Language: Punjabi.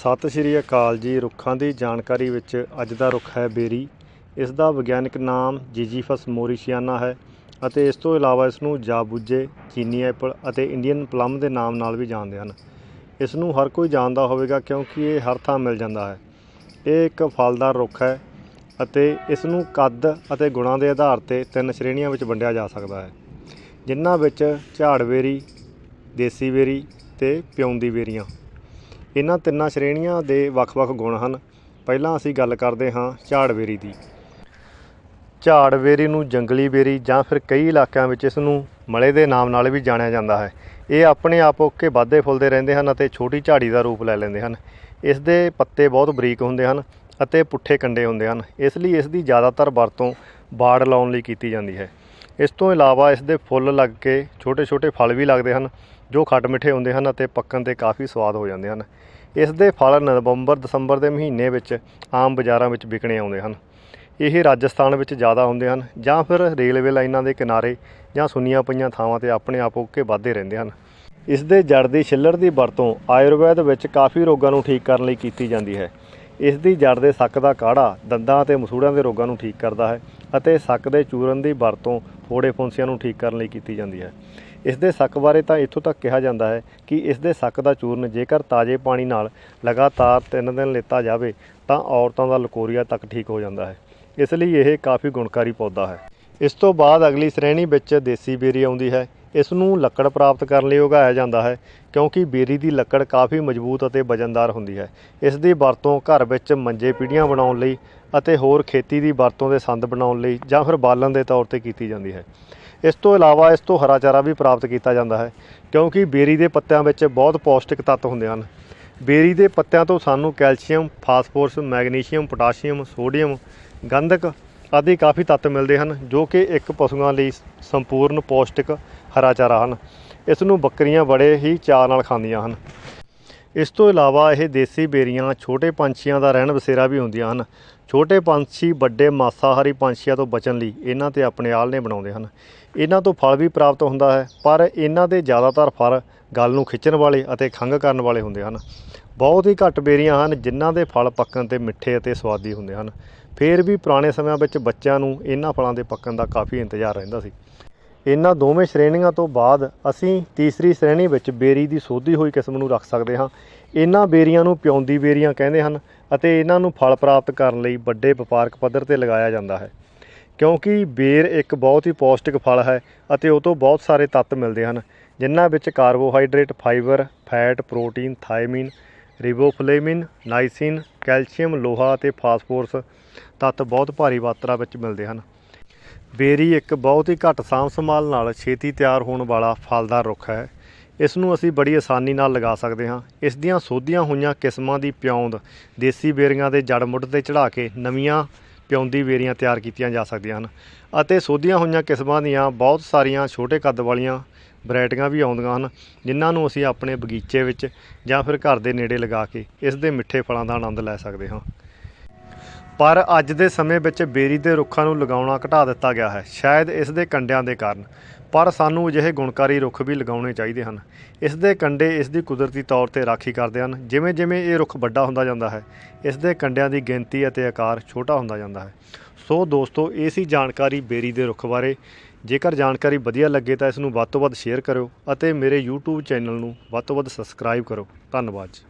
ਸਤਿ ਸ਼੍ਰੀ ਅਕਾਲ ਜੀ। ਰੁੱਖਾਂ ਦੀ ਜਾਣਕਾਰੀ ਵਿੱਚ ਅੱਜ ਦਾ ਰੁੱਖ ਹੈ ਬੇਰੀ। ਇਸ ਦਾ ਵਿਗਿਆਨਕ ਨਾਮ ਜੀਜੀਫਸ ਮੋਰੀਸ਼ੀਆਨਾ ਹੈ ਅਤੇ ਇਸ ਤੋਂ ਇਲਾਵਾ ਇਸ ਨੂੰ ਜਾਬੂਜੇ, ਚੀਨੀ ਐਪਲ ਅਤੇ ਇੰਡੀਅਨ ਪਲਮ ਦੇ ਨਾਮ ਨਾਲ ਵੀ ਜਾਣਦੇ ਹਨ। ਇਸ ਨੂੰ ਹਰ ਕੋਈ ਜਾਣਦਾ ਹੋਵੇਗਾ ਕਿਉਂਕਿ ਇਹ ਹਰ ਥਾਂ ਮਿਲ ਜਾਂਦਾ ਹੈ। ਇਹ ਇੱਕ ਫਲਦਾਰ ਰੁੱਖ ਹੈ ਅਤੇ ਇਸ ਨੂੰ ਕੱਦ ਅਤੇ ਗੁਣਾਂ ਦੇ ਆਧਾਰ ਤੇ ਤਿੰਨ ਸ਼੍ਰੇਣੀਆਂ ਵਿੱਚ ਵੰਡਿਆ ਜਾ ਸਕਦਾ ਹੈ, ਜਿਨ੍ਹਾਂ ਵਿੱਚ ਝਾੜ ਬੇਰੀ, ਦੇਸੀ ਬੇਰੀ ਤੇ ਪਿਉਂਦੀ ਬੇਰੀਆਂ। ਇਹਨਾਂ ਤਿੰਨਾਂ ਸ਼੍ਰੇਣੀਆਂ ਦੇ ਵੱਖ-ਵੱਖ ਗੁਣ ਹਨ। ਪਹਿਲਾਂ ਅਸੀਂ ਗੱਲ ਕਰਦੇ ਹਾਂ ਝਾੜ ਬੇਰੀ ਦੀ। ਝਾੜ ਬੇਰੀ ਨੂੰ ਜੰਗਲੀ ਬੇਰੀ ਜਾਂ ਫਿਰ ਕਈ ਇਲਾਕਿਆਂ ਵਿੱਚ ਇਸ ਨੂੰ ਮਲੇ ਦੇ ਨਾਮ ਨਾਲ ਵੀ ਜਾਣਿਆ ਜਾਂਦਾ ਹੈ। ਇਹ ਆਪਣੇ ਆਪ ਉੱਕੇ ਵਾਧੇ ਫੁੱਲਦੇ ਰਹਿੰਦੇ ਹਨ ਅਤੇ ਛੋਟੀ ਝਾੜੀ ਦਾ ਰੂਪ ਲੈ ਲੈਂਦੇ ਹਨ। ਇਸ ਦੇ ਪੱਤੇ ਬਹੁਤ ਬਰੀਕ ਹੁੰਦੇ ਹਨ ਅਤੇ ਪੁੱਠੇ ਕੰਡੇ ਹੁੰਦੇ ਹਨ। ਇਸ ਲਈ ਇਸ ਦੀ ਜ਼ਿਆਦਾਤਰ ਵਰਤੋਂ ਬਾੜ ਲਾਉਣ ਲਈ ਕੀਤੀ ਜਾਂਦੀ ਹੈ। ਇਸ ਤੋਂ ਇਲਾਵਾ ਇਸ ਦੇ ਫੁੱਲ ਲੱਗ ਕੇ ਛੋਟੇ-ਛੋਟੇ ਫਲ ਵੀ ਲੱਗਦੇ ਹਨ ਜੋ ਖੱਟ ਮਿੱਠੇ ਹੁੰਦੇ ਹਨ ਅਤੇ ਪੱਕਣ ਤੇ ਕਾਫੀ ਸਵਾਦ ਹੋ ਜਾਂਦੇ ਹਨ। ਇਸ ਦੇ ਫਲ ਨਵੰਬਰ, ਦਸੰਬਰ ਦੇ ਮਹੀਨੇ ਵਿੱਚ ਆਮ ਬਾਜ਼ਾਰਾਂ ਵਿੱਚ ਵਿਕਣੇ ਆਉਂਦੇ ਹਨ। ਇਹ ਰਾਜਸਥਾਨ ਵਿੱਚ ਜ਼ਿਆਦਾ ਹੁੰਦੇ ਹਨ ਜਾਂ ਫਿਰ ਰੇਲਵੇ ਲਾਈਨਾਂ ਦੇ ਕਿਨਾਰੇ ਜਾਂ ਸੁੰਨੀਆਂ ਪਈਆਂ ਥਾਵਾਂ ਤੇ ਆਪਣੇ ਆਪ ਉੱਕੇ ਵੱਧਦੇ ਰਹਿੰਦੇ ਹਨ। ਇਸ ਦੇ ਜੜ ਦੀ ਛਿੱਲੜ ਦੀ ਵਰਤੋਂ ਆਯੁਰਵੈਦ ਵਿੱਚ ਕਾਫੀ ਰੋਗਾਂ ਨੂੰ ਠੀਕ ਕਰਨ ਲਈ ਕੀਤੀ ਜਾਂਦੀ ਹੈ। ਇਸ ਦੀ ਜੜ ਦੇ ਸੱਕ ਦਾ ਕਾੜਾ ਦੰਦਾਂ ਅਤੇ ਮਸੂੜਾਂ ਦੇ ਰੋਗਾਂ ਨੂੰ ਠੀਕ ਕਰਦਾ ਹੈ ਅਤੇ ਸੱਕ ਦੇ ਚੂਰਨ ਦੀ ਵਰਤੋਂ ਫੋੜੇ ਫੁੰਸੀਆਂ ਨੂੰ ਠੀਕ ਕਰਨ ਲਈ ਕੀਤੀ ਜਾਂਦੀ ਹੈ। ਇਸ ਦੇ ਸੱਕ ਬਾਰੇ ਤਾਂ ਇੱਥੋਂ ਤੱਕ ਕਿਹਾ ਜਾਂਦਾ ਹੈ ਕਿ ਇਸ ਦੇ ਸੱਕ ਦਾ ਚੂਰਨ ਜੇਕਰ ਤਾਜ਼ੇ ਪਾਣੀ ਨਾਲ ਲਗਾਤਾਰ 3 ਦਿਨ ਲਿੱਤਾ ਜਾਵੇ, ਤਾਂ ਔਰਤਾਂ ਦਾ ਲਕੋਰੀਆ ਤੱਕ ਠੀਕ ਹੋ ਜਾਂਦਾ ਹੈ। ਇਸ ਲਈ ਇਹ ਕਾਫੀ ਗੁਣਕਾਰੀ ਪੌਦਾ ਹੈ। ਇਸ ਤੋਂ ਬਾਅਦ ਅਗਲੀ ਸ਼੍ਰੇਣੀ ਵਿੱਚ ਦੇਸੀ ਬੇਰੀ ਆਉਂਦੀ ਹੈ। ਇਸ ਨੂੰ ਲੱਕੜ ਪ੍ਰਾਪਤ ਕਰਨ ਲਈ ਉਗਾਇਆ ਜਾਂਦਾ ਹੈ, ਕਿਉਂਕਿ ਬੇਰੀ ਦੀ ਲੱਕੜ ਕਾਫੀ ਮਜ਼ਬੂਤ ਅਤੇ ਵਜਨਦਾਰ ਹੁੰਦੀ ਹੈ। ਇਸ ਦੀ ਵਰਤੋਂ ਘਰ ਵਿੱਚ ਮੰਜੇ ਪੀੜੀਆਂ ਬਣਾਉਣ ਲਈ ਅਤੇ ਹੋਰ ਖੇਤੀ ਦੀ ਵਰਤੋਂ ਦੇ ਸੰਦ ਬਣਾਉਣ ਲਈ ਜਾਂ ਫਿਰ ਬਾਲਣ ਦੇ ਤੌਰ ਤੇ ਕੀਤੀ ਜਾਂਦੀ ਹੈ। ਇਸ ਤੋਂ ਇਲਾਵਾ ਇਸ ਤੋਂ ਹਰਾ ਚਾਰਾ ਵੀ ਪ੍ਰਾਪਤ ਕੀਤਾ ਜਾਂਦਾ ਹੈ, ਕਿਉਂਕਿ ਬੇਰੀ ਦੇ ਪੱਤਿਆਂ ਵਿੱਚ ਬਹੁਤ ਪੌਸ਼ਟਿਕ ਤੱਤ ਹੁੰਦੇ ਹਨ। ਬੇਰੀ ਦੇ ਪੱਤਿਆਂ ਤੋਂ ਸਾਨੂੰ calcium, phosphorus, magnesium, potassium, sodium, ਗੰਧਕ ਆਦਿ ਕਾਫੀ ਤੱਤ ਮਿਲਦੇ ਹਨ, ਜੋ ਕਿ ਇੱਕ ਪਸ਼ੂਆਂ ਲਈ ਸੰਪੂਰਨ ਪੌਸ਼ਟਿਕ ਹਰਾ ਚਾਰਾ ਹਨ। ਇਸ ਨੂੰ ਬੱਕਰੀਆਂ ਬੜੇ ਹੀ ਚਾਅ ਨਾਲ ਖਾਂਦੀਆਂ ਹਨ। ਇਸ ਤੋਂ ਇਲਾਵਾ ਇਹ ਦੇਸੀ ਬੇਰੀਆਂ, ਛੋਟੇ ਪੰਛੀਆਂ ਦਾ ਰਹਿਣ ਬਸੇਰਾ ਵੀ ਹੁੰਦੀਆਂ ਹਨ। ਛੋਟੇ ਪੰਛੀ ਵੱਡੇ ਮਾਸਾਹਾਰੀ ਪੰਛੀਆਂ ਤੋਂ ਬਚਣ ਲਈ ਇਹਨਾਂ ਤੇ ਆਪਣੇ ਆਲ੍ਹਣੇ ਬਣਾਉਂਦੇ ਹਨ। ਇਹਨਾਂ ਤੋਂ ਫਲ ਵੀ ਪ੍ਰਾਪਤ ਹੁੰਦਾ ਹੈ, ਪਰ ਇਹਨਾਂ ਦੇ ਜ਼ਿਆਦਾਤਰ ਫਲ ਗਲ ਨੂੰ ਖਿੱਚਣ ਵਾਲੇ ਅਤੇ ਖੰਘ ਕਰਨ ਵਾਲੇ ਹੁੰਦੇ ਹਨ। ਬਹੁਤ ਹੀ ਘੱਟ ਬੇਰੀਆਂ ਹਨ ਜਿਨ੍ਹਾਂ ਦੇ ਫਲ ਪੱਕਣ ਤੇ ਮਿੱਠੇ ਅਤੇ ਸਵਾਦੀ ਹੁੰਦੇ ਹਨ। ਫਿਰ ਵੀ ਪੁਰਾਣੇ ਸਮਿਆਂ ਵਿੱਚ ਬੱਚਿਆਂ ਨੂੰ ਇਹਨਾਂ ਫਲਾਂ ਦੇ ਪੱਕਣ ਦਾ ਕਾਫੀ ਇੰਤਜ਼ਾਰ ਰਹਿੰਦਾ ਸੀ। ਇਹਨਾਂ ਦੋਵੇਂ ਸ਼੍ਰੇਣੀਆਂ ਤੋਂ ਬਾਅਦ ਅਸੀਂ ਤੀਸਰੀ ਸ਼੍ਰੇਣੀ ਵਿੱਚ ਬੇਰੀ ਦੀ ਸੋਧੀ ਹੋਈ ਕਿਸਮ ਨੂੰ ਰੱਖ ਸਕਦੇ ਹਾਂ। ਇਹਨਾਂ ਬੇਰੀਆਂ ਨੂੰ ਪਿਉਂਦੀ ਬੇਰੀਆਂ ਕਹਿੰਦੇ ਹਨ ਅਤੇ ਇਹਨਾਂ ਨੂੰ ਫਲ ਪ੍ਰਾਪਤ ਕਰਨ ਲਈ ਵੱਡੇ ਵਪਾਰਕ ਪੱਧਰ ਤੇ ਲਗਾਇਆ ਜਾਂਦਾ ਹੈ। ਕਿਉਂਕਿ ਬੇਰ ਇੱਕ ਬਹੁਤ ਹੀ ਪੌਸ਼ਟਿਕ ਫਲ ਹੈ ਅਤੇ ਉਹ ਤੋਂ ਬਹੁਤ ਸਾਰੇ ਤੱਤ ਮਿਲਦੇ ਹਨ, ਜਿਨ੍ਹਾਂ ਵਿੱਚ carbohydrate, fibre, fat, protein thiamine riboflavin, niacin, calcium, ਲੋਹਾ ਅਤੇ ਫਾਸਫੋਰਸ ਤੱਤ ਬਹੁਤ ਭਾਰੀ ਮਾਤਰਾ ਵਿੱਚ ਮਿਲਦੇ ਹਨ। ਬੇਰੀ ਇੱਕ ਬਹੁਤ ਹੀ ਘੱਟ ਸਾਂਭ ਸੰਭਾਲ ਨਾਲ ਛੇਤੀ ਤਿਆਰ ਹੋਣ ਵਾਲਾ ਫਲਦਾਰ ਰੁੱਖ ਹੈ। ਇਸ ਨੂੰ ਅਸੀਂ ਬੜੀ ਆਸਾਨੀ ਨਾਲ ਲਗਾ ਸਕਦੇ ਹਾਂ। ਇਸ ਦੀਆਂ ਸੋਧੀਆਂ ਹੋਈਆਂ ਕਿਸਮਾਂ ਦੀ ਪਿਉਂਦ ਦੇਸੀ ਬੇਰੀਆਂ ਦੇ ਜੜ ਮੁੱਢ ਤੇ ਚੜਾ ਕੇ ਨਵੀਆਂ ਪਿਉਂਦੀ ਬੇਰੀਆਂ ਤਿਆਰ ਕੀਤੀਆਂ ਜਾ ਸਕਦੀਆਂ ਹਨ ਅਤੇ ਸੋਧੀਆਂ ਹੋਈਆਂ ਕਿਸਮਾਂ ਦੀਆਂ ਬਹੁਤ ਸਾਰੀਆਂ ਛੋਟੇ ਕੱਦ ਵਾਲੀਆਂ ਵੈਰਾਈਟੀਆਂ ਵੀ ਆਉਂਦੀਆਂ ਹਨ, ਜਿਨ੍ਹਾਂ ਨੂੰ ਅਸੀਂ ਆਪਣੇ ਬਗੀਚੇ ਵਿੱਚ ਜਾਂ ਫਿਰ ਘਰ ਦੇ ਨੇੜੇ ਲਗਾ ਕੇ ਇਸ ਦੇ ਮਿੱਠੇ ਫਲਾਂ ਦਾ ਆਨੰਦ ਲੈ ਸਕਦੇ ਹਾਂ। ਪਰ ਅੱਜ ਦੇ ਸਮੇਂ ਵਿੱਚ ਬੇਰੀ ਦੇ ਰੁੱਖਾਂ ਨੂੰ ਲਗਾਉਣਾ ਘਟਾ ਦਿੱਤਾ ਗਿਆ ਹੈ। ਸ਼ਾਇਦ ਇਸ ਦੇ ਕੰਡਿਆਂ ਦੇ ਕਾਰਨ। ਪਰ ਸਾਨੂੰ ਅਜਿਹੇ ਗੁਣਕਾਰੀ ਰੁੱਖ ਵੀ ਲਗਾਉਣੇ ਚਾਹੀਦੇ ਹਨ। ਇਸ ਦੇ ਕੰਡੇ ਇਸ ਦੀ ਕੁਦਰਤੀ ਤੌਰ ਤੇ ਰਾਖੀ ਕਰਦੇ ਹਨ। ਜਿਵੇਂ ਜਿਵੇਂ ਇਹ ਰੁੱਖ ਵੱਡਾ ਹੁੰਦਾ ਜਾਂਦਾ ਹੈ, ਇਸ ਦੇ ਕੰਡਿਆਂ ਦੀ ਗਿਣਤੀ ਅਤੇ ਆਕਾਰ ਛੋਟਾ ਹੁੰਦਾ ਜਾਂਦਾ ਹੈ। ਸੋ ਦੋਸਤੋ, ਇਹ ਸੀ ਜਾਣਕਾਰੀ ਬੇਰੀ ਦੇ ਰੁੱਖ ਬਾਰੇ। ਜੇਕਰ ਜਾਣਕਾਰੀ ਵਧੀਆ ਲੱਗੇ ਤਾਂ ਇਸ ਨੂੰ ਵੱਧ ਤੋਂ ਵੱਧ ਸ਼ੇਅਰ ਕਰਿਓ ਅਤੇ ਮੇਰੇ YouTube ਚੈਨਲ ਨੂੰ ਵੱਧ ਤੋਂ ਵੱਧ ਸਬਸਕ੍ਰਾਈਬ ਕਰੋ ਧੰਨਵਾਦ ਜੀ।